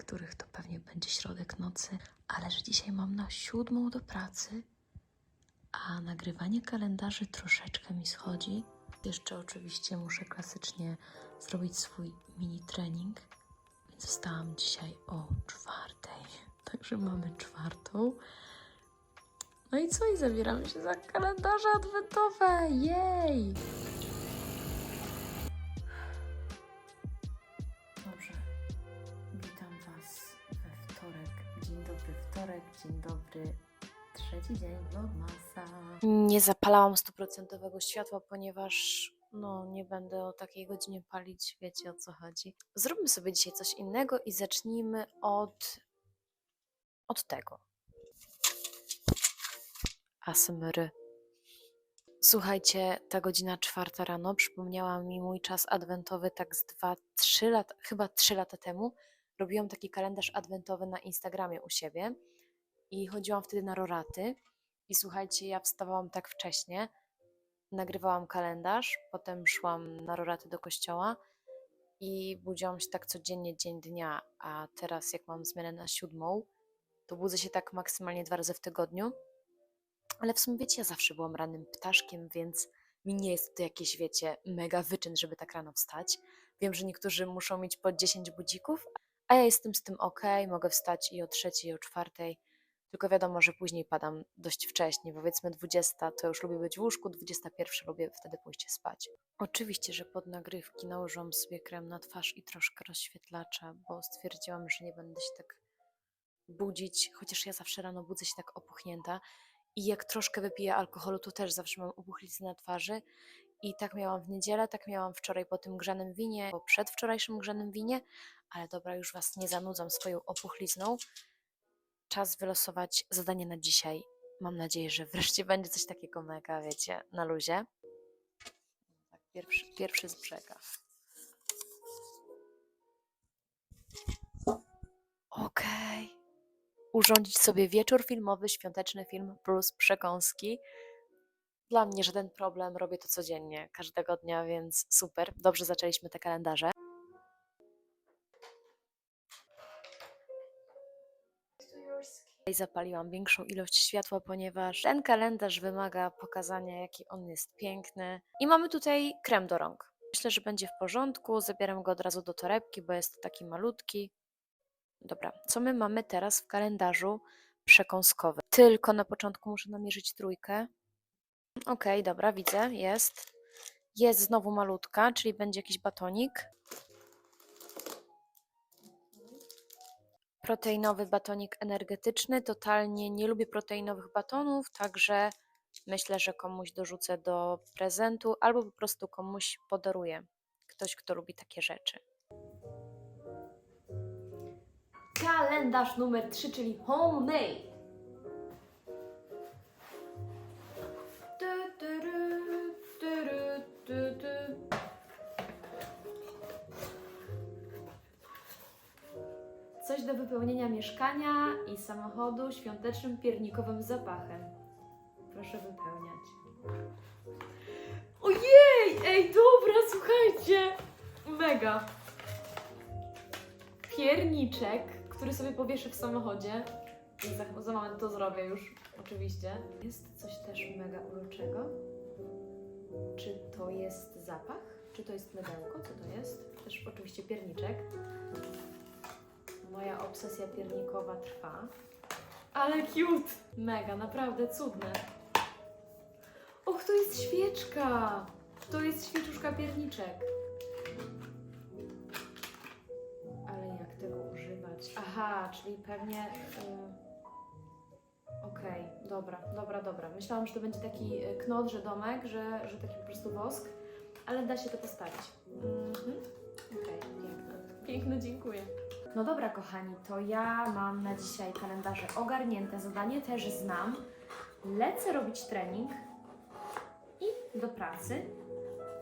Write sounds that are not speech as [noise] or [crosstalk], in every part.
niektórych to pewnie będzie środek nocy, ale że dzisiaj mam na siódmą do pracy, a nagrywanie kalendarzy troszeczkę mi schodzi. Jeszcze oczywiście muszę klasycznie zrobić swój mini trening, więc wstałam dzisiaj o czwartej, [laughs] także mamy czwartą. No i co? I zabieramy się za kalendarze adwentowe! Jej! Wtorek, dzień dobry trzeci dzień vlogmasa. Nie zapalałam stuprocentowego światła, ponieważ no nie będę o takiej godzinie palić, wiecie o co chodzi. Zróbmy sobie dzisiaj coś innego i zacznijmy od od tego. ASMR. Słuchajcie, ta godzina czwarta rano przypomniała mi mój czas adwentowy tak z 2-3 lata, chyba 3 lata temu. Robiłam taki kalendarz adwentowy na Instagramie u siebie i chodziłam wtedy na roraty. I słuchajcie, ja wstawałam tak wcześnie, nagrywałam kalendarz, potem szłam na roraty do kościoła i budziłam się tak codziennie, dzień dnia, a teraz jak mam zmianę na siódmą, to budzę się tak maksymalnie dwa razy w tygodniu. Ale w sumie wiecie, ja zawsze byłam rannym ptaszkiem, więc mi nie jest to jakieś, wiecie, mega wyczyn, żeby tak rano wstać. Wiem, że niektórzy muszą mieć po 10 budzików, a ja jestem z tym ok, mogę wstać i o trzeciej, i o czwartej. Tylko wiadomo, że później padam dość wcześnie, powiedzmy 20, to już lubię być w łóżku, 21 lubię wtedy pójść spać. Oczywiście, że pod nagrywki nałożyłam sobie krem na twarz i troszkę rozświetlacza, bo stwierdziłam, że nie będę się tak budzić, chociaż ja zawsze rano budzę się tak opuchnięta i jak troszkę wypiję alkoholu, to też zawsze mam opuchlicę na twarzy. I tak miałam w niedzielę, tak miałam wczoraj po tym grzanym winie, po przedwczorajszym grzanym winie, ale dobra, już Was nie zanudzam swoją opuchlizną. Czas wylosować zadanie na dzisiaj. Mam nadzieję, że wreszcie będzie coś takiego mega, wiecie, na luzie. Tak, pierwszy, pierwszy z brzega. Okej urządzić sobie wieczór filmowy, świąteczny film plus przekąski. Dla mnie żaden problem, robię to codziennie, każdego dnia, więc super. Dobrze zaczęliśmy te kalendarze. Zapaliłam większą ilość światła, ponieważ ten kalendarz wymaga pokazania, jaki on jest piękny. I mamy tutaj krem do rąk. Myślę, że będzie w porządku. Zabieram go od razu do torebki, bo jest taki malutki. Dobra, co my mamy teraz w kalendarzu przekąskowym? Tylko na początku muszę namierzyć trójkę. Okej, dobra, widzę, jest. Jest znowu malutka, czyli będzie jakiś batonik. Proteinowy batonik energetyczny. Totalnie nie lubię proteinowych batonów, także myślę, że komuś dorzucę do prezentu albo po prostu komuś podaruję. Ktoś, kto lubi takie rzeczy. Kalendarz numer 3, czyli homemade. Do wypełnienia mieszkania i samochodu świątecznym piernikowym zapachem. Proszę wypełniać. Ojej! Ej, dobra, słuchajcie! Mega! pierniczek, który sobie powieszę w samochodzie. Za, za moment to zrobię już, oczywiście. Jest coś też mega uroczego. Czy to jest zapach? Czy to jest mydełko? Co to jest? Też oczywiście pierniczek. Moja obsesja piernikowa trwa. Ale cute! Mega, naprawdę cudne. Och, to jest świeczka! To jest świeczuszka pierniczek. Ale jak tego używać? Aha, czyli pewnie. y, Okej, dobra, dobra, dobra. Myślałam, że to będzie taki y, knot, że domek, że, że taki po prostu wosk, ale da się to postawić. Mhm. Okej, piękne. Piękne, dziękuję. No dobra, kochani, to ja mam na dzisiaj kalendarze ogarnięte. Zadanie też znam. Lecę robić trening i do pracy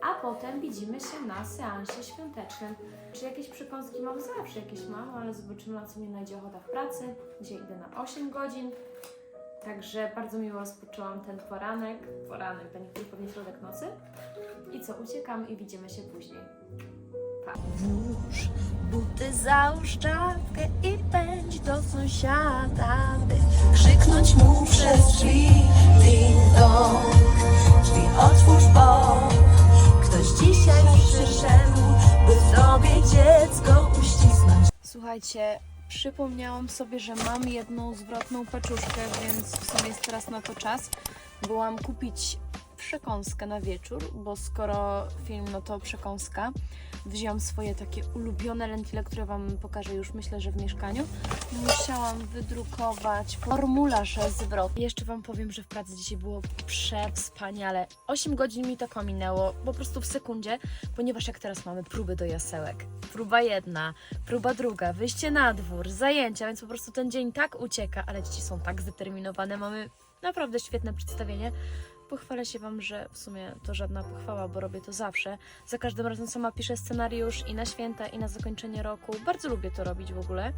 a potem widzimy się na seansie świątecznym. Czy jakieś przekąski mam? Zawsze jakieś mam, ale zobaczymy, na co mnie najdzie ochota w pracy. Dzisiaj idę na 8 godzin, także bardzo miło rozpoczęłam ten poranek. Poranek, to niektórych pewnie środek nocy. I co, uciekam i widzimy się później. Włóż buty, załóż czapkę i pędź do sąsiada, by krzyknąć mu przez drzwi. Ding dong, drzwi otwórz, bo ktoś dzisiaj przyszedł, by sobie dziecko uścisnąć. Słuchajcie, przypomniałam sobie, że mam jedną zwrotną paczuszkę, więc w sumie jest teraz na to czas. Byłam kupić przekąskę na wieczór, bo skoro film, no to przekąska. Wzięłam swoje takie ulubione lentile, które Wam pokażę już myślę, że w mieszkaniu. Musiałam wydrukować formularz zwrot. Jeszcze Wam powiem, że w pracy dzisiaj było przewspaniale. 8 godzin mi tak ominęło, po prostu w sekundzie, ponieważ jak teraz mamy próby do jasełek. Próba jedna, próba druga, wyjście na dwór, zajęcia, więc po prostu ten dzień tak ucieka, ale dzieci są tak zdeterminowane, mamy naprawdę świetne przedstawienie. Pochwalę się Wam, że w sumie to żadna pochwała, bo robię to zawsze. Za każdym razem sama piszę scenariusz i na święta, i na zakończenie roku. Bardzo lubię to robić w ogóle.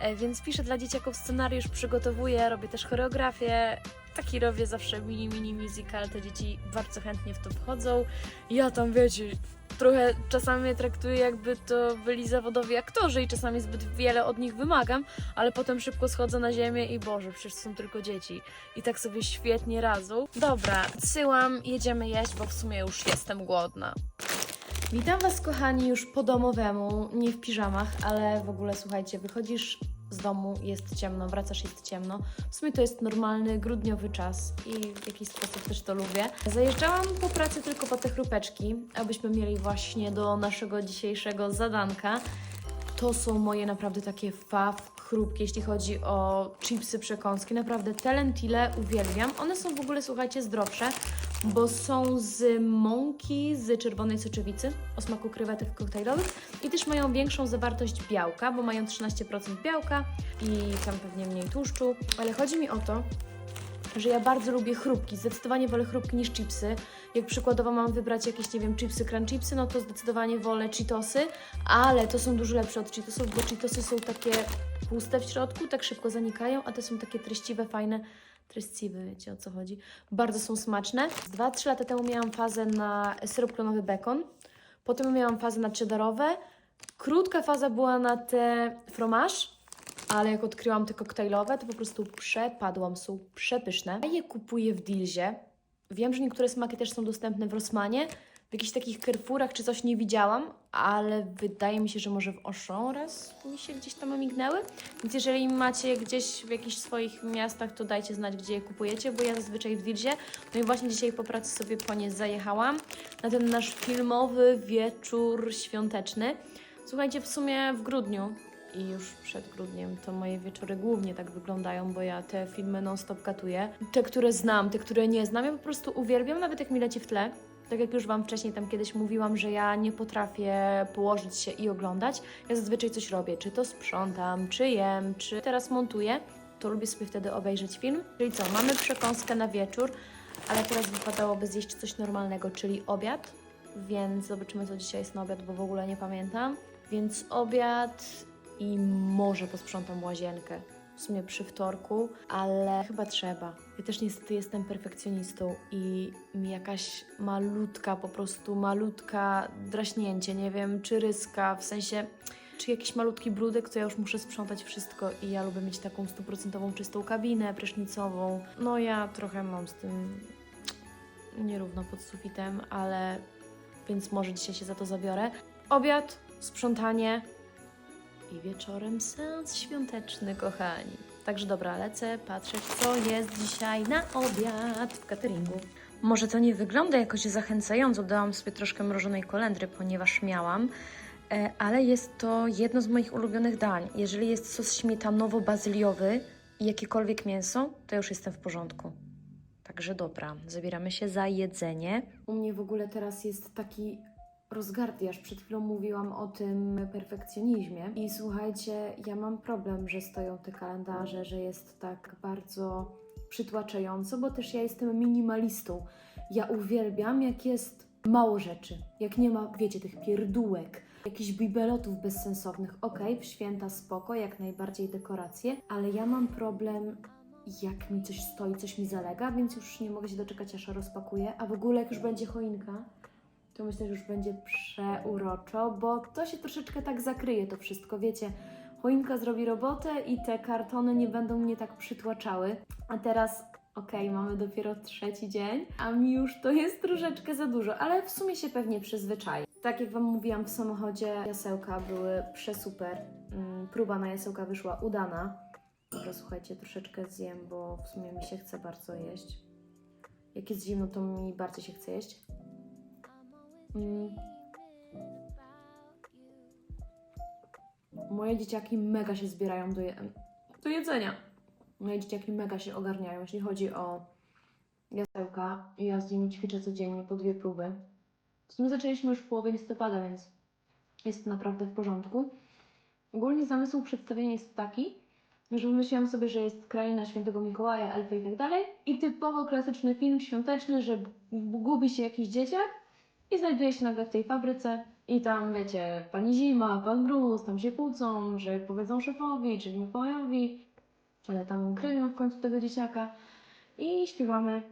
E, Więc piszę dla dzieciaków scenariusz, przygotowuję, robię też choreografię. Taki robię zawsze mini, mini musical. Te dzieci bardzo chętnie w to wchodzą. Ja tam, wiecie, trochę czasami traktuję jakby to byli zawodowi aktorzy i czasami zbyt wiele od nich wymagam, ale potem szybko schodzę na ziemię i Boże, przecież są tylko dzieci. I tak sobie świetnie radzą. Dobra, syłam, jedziemy jeść, bo w sumie już jestem głodna. Witam Was, kochani, już po domowemu, nie w piżamach, ale w ogóle słuchajcie, wychodzisz z domu, jest ciemno, wracasz, jest ciemno. W sumie to jest normalny grudniowy czas i w jakiś sposób też to lubię. Zajeżdżałam po pracy tylko po te chrupeczki, abyśmy mieli właśnie do naszego dzisiejszego zadanka. To są moje naprawdę takie faw chrupki, jeśli chodzi o chipsy przekąski. Naprawdę te lentile uwielbiam. One są w ogóle, słuchajcie, zdrowsze, bo są z mąki, z czerwonej soczewicy o smaku krewetek koktajlowych i też mają większą zawartość białka, bo mają 13% białka i tam pewnie mniej tłuszczu. Ale chodzi mi o to, że ja bardzo lubię chrupki. Zdecydowanie wolę chrupki niż chipsy. Jak przykładowo mam wybrać jakieś, nie wiem, chipsy, crunch chipsy, no to zdecydowanie wolę Cheetosy, ale to są dużo lepsze od Cheetosów, bo Cheetosy są takie puste w środku, tak szybko zanikają, a te są takie treściwe, fajne. Treściwe, wiecie o co chodzi. Bardzo są smaczne. Dwa, trzy lata temu miałam fazę na syrop klonowy bekon. Potem miałam fazę na cheddarowe. Krótka faza była na te fromage, ale jak odkryłam te koktajlowe, to po prostu przepadłam, są przepyszne. Ja je kupuję w Dilzie. Wiem, że niektóre smaki też są dostępne w Rossmanie. W jakichś takich Carrefourach czy coś nie widziałam, ale wydaje mi się, że może w Auchan raz mi się gdzieś tam omignęły. Więc jeżeli macie gdzieś w jakichś swoich miastach, to dajcie znać, gdzie je kupujecie, bo ja zazwyczaj w Dilzie. No i właśnie dzisiaj po pracy sobie po nie zajechałam na ten nasz filmowy wieczór świąteczny. Słuchajcie, w sumie w grudniu i już przed grudniem to moje wieczory głównie tak wyglądają, bo ja te filmy non-stop katuję. Te, które znam, te, które nie znam, ja po prostu uwielbiam, nawet jak mi leci w tle. Tak jak już Wam wcześniej tam kiedyś mówiłam, że ja nie potrafię położyć się i oglądać. Ja zazwyczaj coś robię, czy to sprzątam, czy jem, czy teraz montuję. To lubię sobie wtedy obejrzeć film. Czyli co, mamy przekąskę na wieczór, ale teraz wypadałoby zjeść coś normalnego, czyli obiad. Więc zobaczymy, co dzisiaj jest na obiad, bo w ogóle nie pamiętam. Więc obiad i może posprzątam łazienkę. W sumie przy wtorku, ale chyba trzeba. Ja też niestety jestem perfekcjonistą i mi jakaś malutka, po prostu malutka draśnięcie, nie wiem, czy ryska, w sensie czy jakiś malutki brudek, to ja już muszę sprzątać wszystko i ja lubię mieć taką stuprocentową czystą kabinę prysznicową. No ja trochę mam z tym nierówno pod sufitem, ale więc może dzisiaj się za to zabiorę. Obiad, sprzątanie, i wieczorem seans świąteczny, kochani. Także dobra, lecę patrzeć, co jest dzisiaj na obiad w cateringu. Może to nie wygląda jakoś zachęcająco, dałam sobie troszkę mrożonej kolendry, ponieważ miałam, e, ale jest to jedno z moich ulubionych dań. Jeżeli jest sos śmietanowo-bazyliowy i jakiekolwiek mięso, to już jestem w porządku. Także dobra, zabieramy się za jedzenie. U mnie w ogóle teraz jest taki rozgardiasz. Przed chwilą mówiłam o tym perfekcjonizmie. I słuchajcie, ja mam problem, że stoją te kalendarze, że jest tak bardzo przytłaczająco, bo też ja jestem minimalistą. Ja uwielbiam, jak jest mało rzeczy. Jak nie ma, wiecie, tych pierdółek, jakichś bibelotów bezsensownych. Okej, w święta spoko, jak najbardziej dekoracje, ale ja mam problem jak mi coś stoi, coś mi zalega, więc już nie mogę się doczekać, aż rozpakuję. A w ogóle, jak już będzie choinka, to myślę, że już będzie przeuroczo, bo to się troszeczkę tak zakryje to wszystko, wiecie. choinka zrobi robotę i te kartony nie będą mnie tak przytłaczały. A teraz, okej, mamy dopiero trzeci dzień, a mi już to jest troszeczkę za dużo, ale w sumie się pewnie przyzwyczai. Tak jak Wam mówiłam w samochodzie, jasełka były przesuper. Mm, Próba na jasełka wyszła udana. Dobra, słuchajcie, troszeczkę zjem, bo w sumie mi się chce bardzo jeść. Jak jest zimno, to mi bardzo się chce jeść. Mm. Moje dzieciaki mega się zbierają do, je- do jedzenia. Moje dzieciaki mega się ogarniają, jeśli chodzi o jasełka. Ja z nimi ćwiczę codziennie po dwie próby. W sumie zaczęliśmy już w połowie listopada, więc jest to naprawdę w porządku. Ogólnie zamysł przedstawienia jest taki, że wymyśliłam sobie, że jest kraina świętego Mikołaja, elfy i tak dalej. I typowo klasyczny film świąteczny, że gubi się jakiś dzieciak i znajduje się nagle w tej fabryce i tam, wiecie, pani Zima, pan Mróz, tam się kłócą, że powiedzą szefowi, czyli Mikołajowi, ale tam kryją w końcu tego dzieciaka i śpiewamy,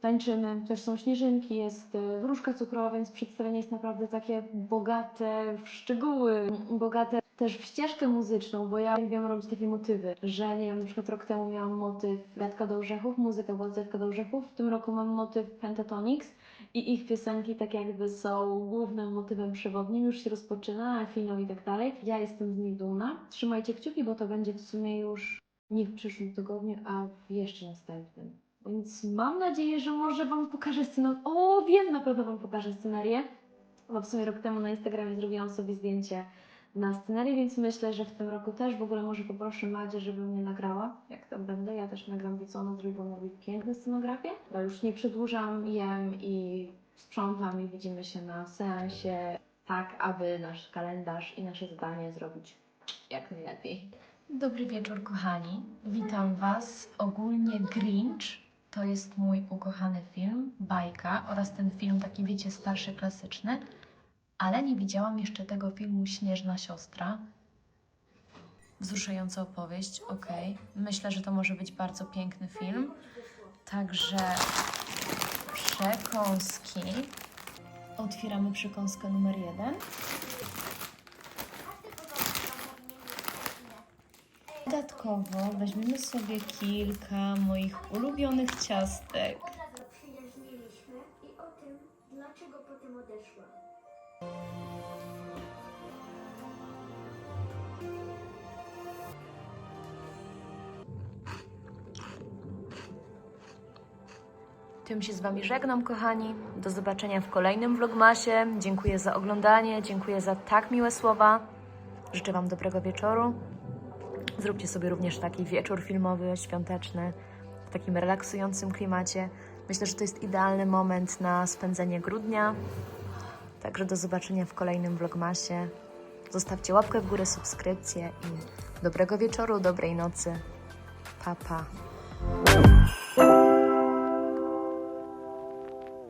tańczymy, też są śnieżynki, jest e, wróżka cukrowa, więc przedstawienie jest naprawdę takie bogate w szczegóły, bogate też w ścieżkę muzyczną, bo ja wiem robić takie motywy, że nie wiem, na przykład rok temu miałam motyw Kwiatka do Orzechów, muzyka była do Orzechów, w tym roku mam motyw Pentatonix i ich piosenki tak jakby są głównym motywem przewodnim, już się rozpoczyna, finał i tak dalej. Ja jestem z nich dumna. Trzymajcie kciuki, bo to będzie w sumie już nie w przyszłym tygodniu, a w jeszcze następnym. Więc mam nadzieję, że może Wam pokażę scenariusz. O, wiem, na pewno Wam pokażę scenarię. Bo w sumie rok temu na Instagramie zrobiłam sobie zdjęcie na scenarię, więc myślę, że w tym roku też w ogóle może poproszę Madzie, żeby mnie nagrała, jak tam będę. Ja też nagram, więc ona zrobi, bo ona robi piękne scenografie. Ja już nie przedłużam, jem i sprzątam i widzimy się na seansie, tak aby nasz kalendarz i nasze zadanie zrobić jak najlepiej. Dobry wieczór, kochani. Witam Was. Ogólnie Grinch to jest mój ukochany film, bajka oraz ten film taki, wiecie, starszy, klasyczny. Ale nie widziałam jeszcze tego filmu Śnieżna Siostra. Wzruszająca opowieść, okej. Myślę, że to może być bardzo piękny film. Także przekąski. Otwieramy przekąskę numer jeden. Dodatkowo weźmiemy sobie kilka moich ulubionych ciastek. zaprzyjaźniliśmy i o tym, dlaczego potem odeszła. Tym się z Wami żegnam, kochani. Do zobaczenia w kolejnym vlogmasie. Dziękuję za oglądanie, dziękuję za tak miłe słowa. Życzę Wam dobrego wieczoru. Zróbcie sobie również taki wieczór filmowy, świąteczny, w takim relaksującym klimacie. Myślę, że to jest idealny moment na spędzenie grudnia. Także do zobaczenia w kolejnym vlogmasie. Zostawcie łapkę w górę, subskrypcję i dobrego wieczoru, dobrej nocy. Pa, pa.